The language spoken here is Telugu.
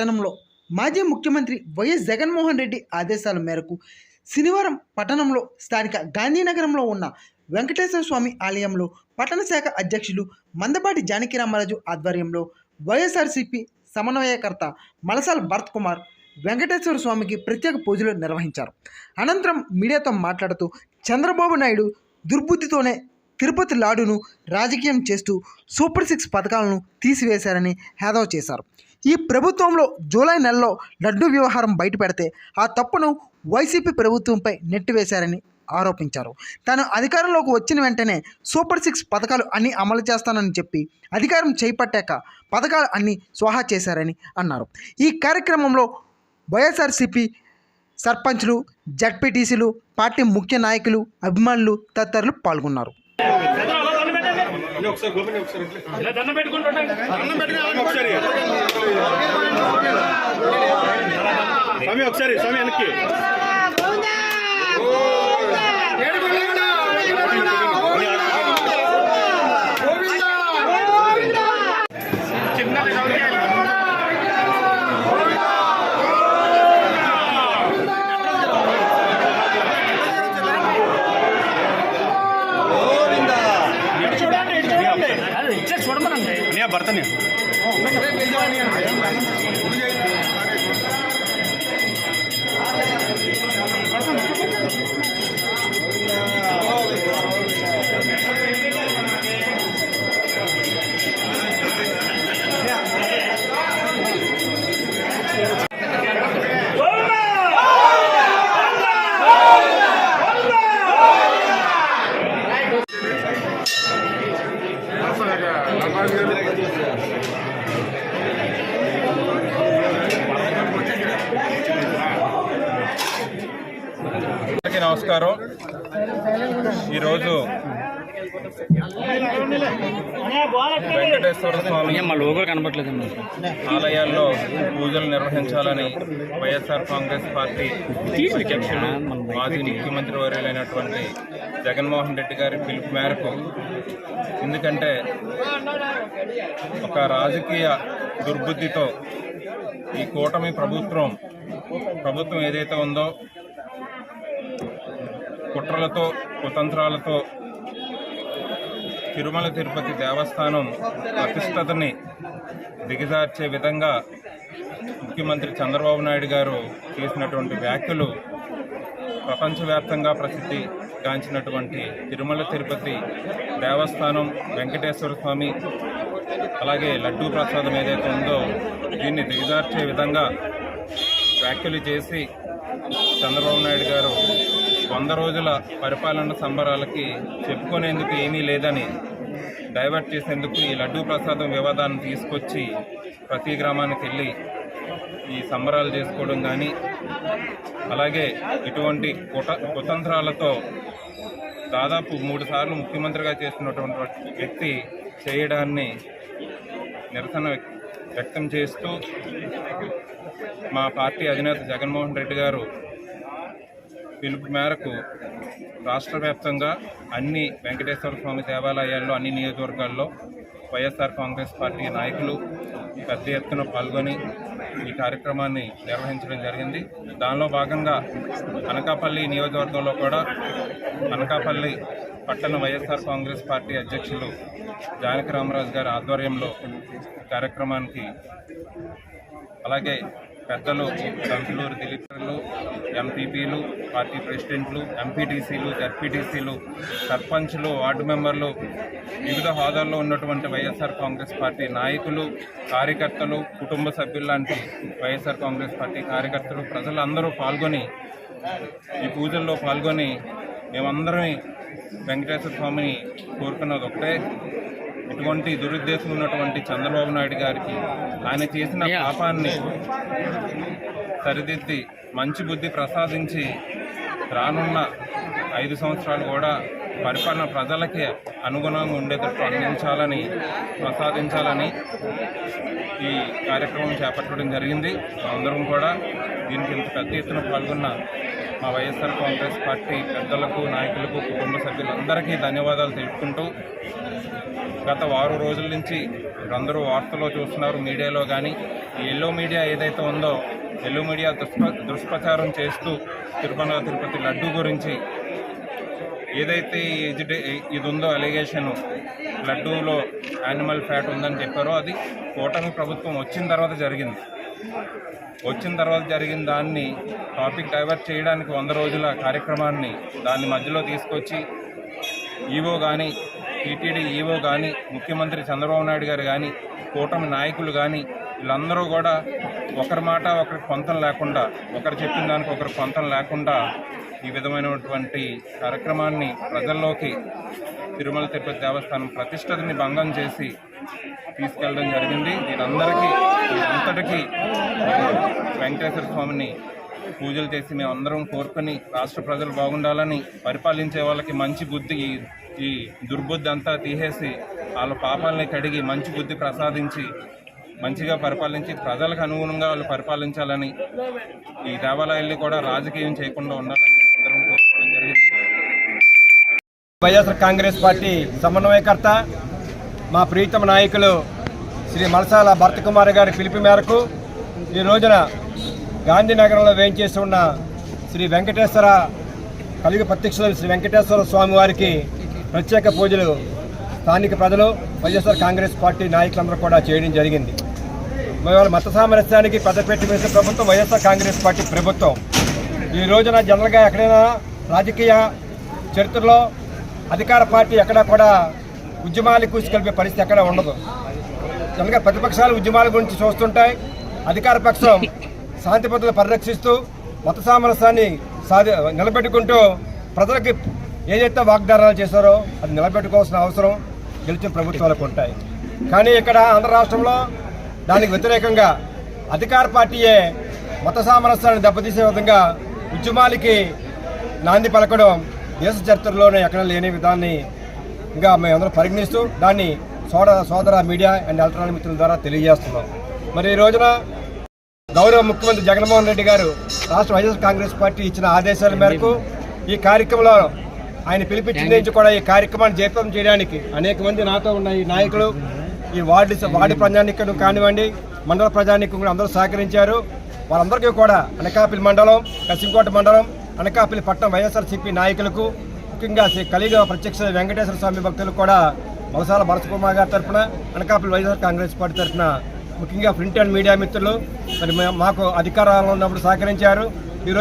పట్టణంలో మాజీ ముఖ్యమంత్రి వైఎస్ జగన్మోహన్ రెడ్డి ఆదేశాల మేరకు శనివారం పట్టణంలో స్థానిక గాంధీనగరంలో ఉన్న వెంకటేశ్వర స్వామి ఆలయంలో పట్టణ శాఖ అధ్యక్షులు మందపాటి జానకి రామరాజు ఆధ్వర్యంలో వైఎస్ఆర్సీపీ సమన్వయకర్త మలసాల్ భరత్ కుమార్ వెంకటేశ్వర స్వామికి ప్రత్యేక పూజలు నిర్వహించారు. అనంతరం మీడియాతో మాట్లాడుతూ చంద్రబాబు నాయుడు దుర్బుద్ధితోనే తిరుపతి లాడును రాజకీయం చేస్తూ సూపర్ సిక్స్ పథకాలను తీసివేశారని హేదవ చేశారు. ఈ ప్రభుత్వంలో జూలై నెలలో లడ్డు వ్యవహారం బయటపెడితే ఆ తప్పును వైసీపీ ప్రభుత్వంపై నెట్టివేశారని ఆరోపించారు. తాను అధికారంలోకి వచ్చిన వెంటనే సూపర్ సిక్స్ పథకాలు అన్నీ అమలు చేస్తానని చెప్పి అధికారం చేపట్టాక పథకాలు అన్నీ స్వాహా చేశారని అన్నారు. ఈ కార్యక్రమంలో వైఎస్ఆర్సీపీ సర్పంచ్లు జడ్పీటీసీలు పార్టీ ముఖ్య నాయకులు అభిమానులు తదితరులు పాల్గొన్నారు. ఇలా దండం పెట్టుకుంటుండండి ఒకసారి స్వామి ఒకసారి స్వామి వెనక్కి. Bartanya. Oh, నమస్కారం. ఈరోజు వెంకటేశ్వర స్వామి ఆలయాల్లో పూజలు నిర్వహించాలని వైఎస్ఆర్ కాంగ్రెస్ పార్టీ అధ్యక్షుడు మాజీ ముఖ్యమంత్రి వర్యులైనటువంటి జగన్మోహన్ రెడ్డి గారి పిలుపు మేరకు ఎందుకంటే ఒక రాజకీయ దుర్బుద్ధితో ఈ కూటమి ప్రభుత్వం ప్రభుత్వం ఏదైతే ఉందో కుట్రలతో కుతంత్రాలతో తిరుమల తిరుపతి దేవస్థానం ప్రతిష్టతని దిగజార్చే విధంగా ముఖ్యమంత్రి చంద్రబాబు నాయుడు గారు చేసినటువంటి వ్యాఖ్యలు ప్రపంచవ్యాప్తంగా ప్రసిద్ధి గాంచినటువంటి తిరుమల తిరుపతి దేవస్థానం వెంకటేశ్వర స్వామి అలాగే లడ్డూ ప్రసాదం ఏదైతే ఉందో దీన్ని దిగజార్చే విధంగా వ్యాఖ్యలు చేసి చంద్రబాబు నాయుడు గారు వంద రోజుల పరిపాలన సంబరాలకి చెప్పుకునేందుకు ఏమీ లేదని డైవర్ట్ చేసేందుకు ఈ లడ్డూ ప్రసాదం వివాదాన్ని తీసుకొచ్చి ప్రతి గ్రామానికి వెళ్ళి ఈ సంబరాలు చేసుకోవడం కానీ అలాగే ఇటువంటి కుట కుతంత్రాలతో దాదాపు మూడు సార్లు ముఖ్యమంత్రిగా చేస్తున్నటువంటి వ్యక్తి చేయడాన్ని నిరసన వ్యక్- వ్యక్తం చేస్తూ మా పార్టీ అధినేత జగన్మోహన్ రెడ్డి గారు పిలుపు మేరకు రాష్ట్ర వ్యాప్తంగా అన్ని వెంకటేశ్వర స్వామి దేవాలయాల్లో అన్ని నియోజకవర్గాల్లో వైఎస్ఆర్ కాంగ్రెస్ పార్టీ నాయకులు పెద్ద ఎత్తున పాల్గొని ఈ కార్యక్రమాన్ని నిర్వహించడం జరిగింది. దానిలో భాగంగా అనకాపల్లి నియోజకవర్గంలో కూడా అనకాపల్లి పట్టణ వైఎస్ఆర్ కాంగ్రెస్ పార్టీ అధ్యక్షులు జానకి రామరాజు గారి ఆధ్వర్యంలో కార్యక్రమానికి అలాగే పెద్దలు దంతులూరు దిలీపర్లు ఎంపీపీలు పార్టీ ప్రెసిడెంట్లు ఎంపీటీసీలు జడ్పీటీసీలు సర్పంచ్లు వార్డు మెంబర్లు వివిధ హోదాల్లో ఉన్నటువంటి వైఎస్ఆర్ కాంగ్రెస్ పార్టీ నాయకులు కార్యకర్తలు కుటుంబ సభ్యులు లాంటి వైఎస్ఆర్ కాంగ్రెస్ పార్టీ కార్యకర్తలు ప్రజలందరూ పాల్గొని ఈ పూజల్లో పాల్గొని మేమందరం వెంకటేశ్వర స్వామిని కోరుకున్నది ఒకటే. ఇటువంటి దురుద్దేశం ఉన్నటువంటి చంద్రబాబు నాయుడు గారికి ఆయన చేసిన పాపాన్ని సరిదిద్ది మంచి బుద్ధి ప్రసాదించి రానున్న ఐదు సంవత్సరాలు కూడా పరిపాలన ప్రజలకి అనుగుణంగా ఉండేటట్టు అందించాలని ప్రసాదించాలని ఈ కార్యక్రమం చేపట్టడం జరిగింది. అందరం కూడా దీనికి ఇంత పెద్ద ఎత్తున పాల్గొన్న మా వైఎస్ఆర్ కాంగ్రెస్ పార్టీ పెద్దలకు నాయకులకు కుటుంబ సభ్యులందరికీ ధన్యవాదాలు తెలుపుకుంటూ గత వారం రోజుల నుంచి అందరూ వార్తల్లో చూస్తున్నారు మీడియాలో కానీ ఈ ఎల్లో మీడియా ఏదైతే ఉందో ఎల్లో మీడియా దుష్ప దుష్ప్రచారం చేస్తూ తిరుమల తిరుపతి లడ్డు గురించి ఏదైతే ఈ ఇది ఉందో అలిగేషన్ లడ్డూలో యానిమల్ ఫ్యాట్ ఉందని చెప్పారో అది కూటమి ప్రభుత్వం వచ్చిన తర్వాత జరిగింది. వచ్చిన తర్వాత జరిగిన దాన్ని టాపిక్ డైవర్ట్ చేయడానికి వంద రోజుల కార్యక్రమాన్ని దాన్ని మధ్యలో తీసుకొచ్చి ఈవో కానీ టీటీడీ ఈవో కానీ ముఖ్యమంత్రి చంద్రబాబు నాయుడు గారు కానీ కూటమి నాయకులు కానీ వీళ్ళందరూ కూడా ఒకరి మాట ఒకరికి పొంతం లేకుండా ఒకరు చెప్పిన దానికి ఒకరు పొంతం లేకుండా ఈ విధమైనటువంటి కార్యక్రమాన్ని ప్రజల్లోకి తిరుమల తిరుపతి దేవస్థానం ప్రతిష్టతని భంగం చేసి తీసుకెళ్ళడం జరిగింది. వీరందరికీ అంతటికీ వెంకటేశ్వర స్వామిని పూజలు చేసి మేము అందరం కోరుకొని రాష్ట్ర ప్రజలు బాగుండాలని పరిపాలించే వాళ్ళకి మంచి బుద్ధి ఈ- దుర్బుద్ధి అంతా తీసేసి వాళ్ళ పాపాలని కడిగి మంచి బుద్ధి ప్రసాదించి మంచిగా పరిపాలించి ప్రజలకు అనుగుణంగా వాళ్ళు పరిపాలించాలని ఈ దేవాలయాల్ని కూడా రాజకీయం చేయకుండా ఉండాలని అందరం కోరుకోవడం జరిగింది. వైఎస్ఆర్ కాంగ్రెస్ పార్టీ సమన్వయకర్త మా ప్రీతమ నాయకులు శ్రీ మలసాల భరత్ కుమార్ గారి పిలుపు మేరకు ఈ రోజున గాంధీనగరంలో వేయించేసి ఉన్న శ్రీ వెంకటేశ్వర కలిగి ప్రత్యక్షులు శ్రీ వెంకటేశ్వర స్వామి వారికి ప్రత్యేక పూజలు స్థానిక ప్రజలు వైఎస్ఆర్ కాంగ్రెస్ పార్టీ నాయకులందరూ కూడా చేయడం జరిగింది. ఇవాళ మత సామరస్యానికి పెద్దపెట్టి వేసే ప్రభుత్వం వైఎస్ఆర్ కాంగ్రెస్ పార్టీ ప్రభుత్వం. ఈ రోజున జనరల్గా ఎక్కడైనా రాజకీయ చరిత్రలో అధికార పార్టీ ఎక్కడా కూడా ఉద్యమాలు కూసుకెళ్ళే పరిస్థితి ఎక్కడ ఉండదు. జనరల్గా ప్రతిపక్షాలు ఉద్యమాల గురించి చూస్తుంటాయి. అధికార పక్షం శాంతి భద్రతలు పరిరక్షిస్తూ మత సామరస్యాన్ని సాధి నిలబెట్టుకుంటూ ప్రజలకి ఏదైతే వాగ్దానాలు చేశారో అది నిలబెట్టుకోవాల్సిన అవసరం గెలిచిన ప్రభుత్వాలకు ఉంటాయి. కానీ ఇక్కడ ఆంధ్ర రాష్ట్రంలో దానికి వ్యతిరేకంగా అధికార పార్టీయే మత సామరస్యాన్ని దెబ్బతీసే విధంగా ఉద్యమాలకి నాంది పలకడం దేశ చరిత్రలోనే ఎక్కడ లేని విధాన్ని ఇంకా మేమందరం పరిగణిస్తూ దాన్ని సోదర సోదర మీడియా అండ్ ఎలక్ట్రానిక్ మిత్రుల ద్వారా తెలియజేస్తున్నాం. మరి ఈ రోజున గౌరవ ముఖ్యమంత్రి జగన్మోహన్ రెడ్డి గారు రాష్ట్ర వైఎస్ఆర్ కాంగ్రెస్ పార్టీ ఇచ్చిన ఆదేశాల మేరకు ఈ కార్యక్రమంలో ఆయన పిలిపించిన నుంచి కూడా ఈ కార్యక్రమాన్ని జయప్రదం చేయడానికి అనేక మంది నాతో ఉన్న ఈ నాయకులు ఈ వార్డు వార్డు ప్రజానికులు కానివ్వండి మండల ప్రజానికం కూడా అందరూ సహకరించారు. వాళ్ళందరికీ కూడా అనకాపల్లి మండలం కసింకోట మండలం అనకాపల్లి పట్టణం వైఎస్ఆర్సీపీ నాయకులకు ముఖ్యంగా శ్రీ కలిగ ప్రత్యక్ష వెంకటేశ్వర స్వామి భక్తులు కూడా మలసాల భరత్ కుమార్ గారి తరఫున అనకాపల్లి వైఎస్ఆర్ కాంగ్రెస్ పార్టీ తరఫున ముఖ్యంగా ప్రింట్ అండ్ మీడియా మిత్రులు. మరి మా- మాకు అధికారంలో ఉన్నప్పుడు సహకరించారు. ఈ